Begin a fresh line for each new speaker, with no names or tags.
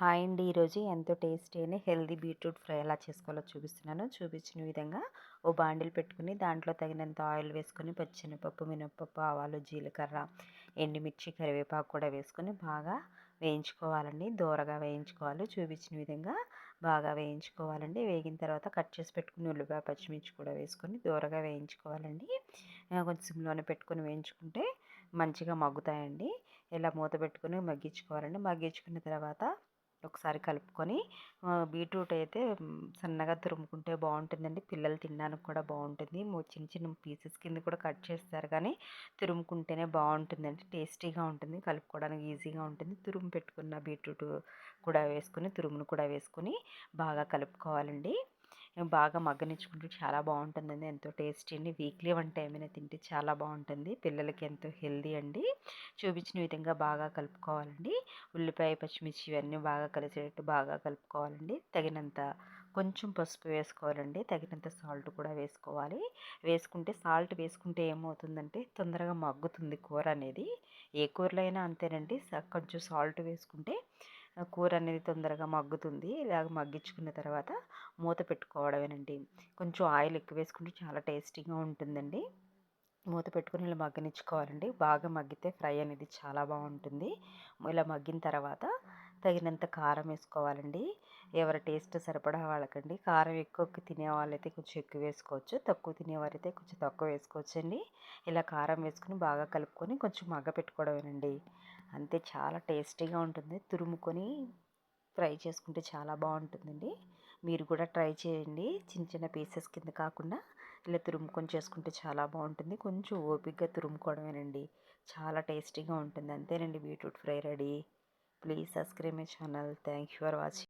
Hi అండి. ఈరోజు ఎంతో టేస్టీ అయిన హెల్దీ బీట్రూట్ ఫ్రై ఎలా చేసుకోవాలో చూపిస్తున్నాను. చూపించిన విధంగా ఓ బాండిల్ పెట్టుకుని దాంట్లో తగినంత ఆయిల్ వేసుకొని పచ్చినపప్పు మినపప్పు ఆవాలు జీలకర్ర ఎండుమిర్చి కరివేపాకు కూడా వేసుకొని బాగా వేయించుకోవాలండి. దూరగా వేయించుకోవాలి. చూపించిన విధంగా బాగా వేయించుకోవాలండి. వేగిన తర్వాత కట్ చేసి పెట్టుకుని ఉల్లిపాయ పచ్చిమిర్చి కూడా వేసుకొని దూరగా వేయించుకోవాలండి. కొంచెం సిమ్లోనే పెట్టుకొని వేయించుకుంటే మంచిగా మగ్గుతాయండి. ఇలా మూత పెట్టుకొని మగ్గించుకోవాలండి. మగ్గించుకున్న తర్వాత ఒకసారి కలుపుకొని బీట్రూట్ అయితే సన్నగా తురుముకుంటే బాగుంటుందండి. పిల్లలు తినడానికి కూడా బాగుంటుంది. చిన్న చిన్న పీసెస్ కింద కూడా కట్ చేస్తారు కానీ తురుముకుంటేనే బాగుంటుందండి. టేస్టీగా ఉంటుంది. కలుపుకోవడానికి ఈజీగా ఉంటుంది. తురుము పెట్టుకున్న బీట్రూట్ కూడా వేసుకుని తురుమును కూడా వేసుకుని బాగా కలుపుకోవాలండి. బాగా మగ్గనించుకుంటే చాలా బాగుంటుందండి. ఎంతో టేస్టీ అండి. వీక్లీ వన్ టైం అయినా తింటే చాలా బాగుంటుంది. పిల్లలకి ఎంతో హెల్దీ అండి. చూపించిన విధంగా బాగా కలుపుకోవాలండి. ఉల్లిపాయ పచ్చిమిర్చి ఇవన్నీ బాగా కలిసేటట్టు బాగా కలుపుకోవాలండి. తగినంత కొంచెం పసుపు వేసుకోవాలండి. తగినంత సాల్ట్ కూడా వేసుకోవాలి. వేసుకుంటే సాల్ట్ వేసుకుంటే ఏమవుతుందంటే తొందరగా మగ్గుతుంది కూర అనేది. ఏ కూరలో అయినా అంతేనండి. కొంచెం సాల్ట్ వేసుకుంటే కూర అనేది తొందరగా మగ్గుతుంది. ఇలాగ మగ్గించుకున్న తర్వాత మూత పెట్టుకోవడమేనండి. కొంచెం ఆయిల్ ఎక్కువ వేసుకుంటే చాలా టేస్టీగా ఉంటుందండి. మూత పెట్టుకుని ఇలా మగ్గనిచ్చుకోవాలండి. బాగా మగ్గితే ఫ్రై అనేది చాలా బాగుంటుంది. ఇలా మగ్గిన తర్వాత తగినంత కారం వేసుకోవాలండి. ఎవరి టేస్ట్ సరిపడా వాళ్ళకండి. కారం ఎక్కువ తినే వాళ్ళైతే కొంచెం ఎక్కువ వేసుకోవచ్చు. తక్కువ తినేవారైతే కొంచెం తక్కువ వేసుకోవచ్చండి. ఇలా కారం వేసుకుని బాగా కలుపుకొని కొంచెం మగ్గ పెట్టుకోవడమేనండి అంతే చాలా టేస్టీగా ఉంటుంది. తురుముకొని ఫ్రై చేసుకుంటే చాలా బాగుంటుందండి. మీరు కూడా ట్రై చేయండి. చిన్న చిన్న పీసెస్ కింద కాకుండా ఇలా తురుముకొని చేసుకుంటే చాలా బాగుంటుంది. కొంచెం ఓపికగా తురుముకోవడమేనండి. చాలా టేస్టీగా ఉంటుంది. అంతేనండి. Beetroot fry ready. Please subscribe my channel. Thank you for watching.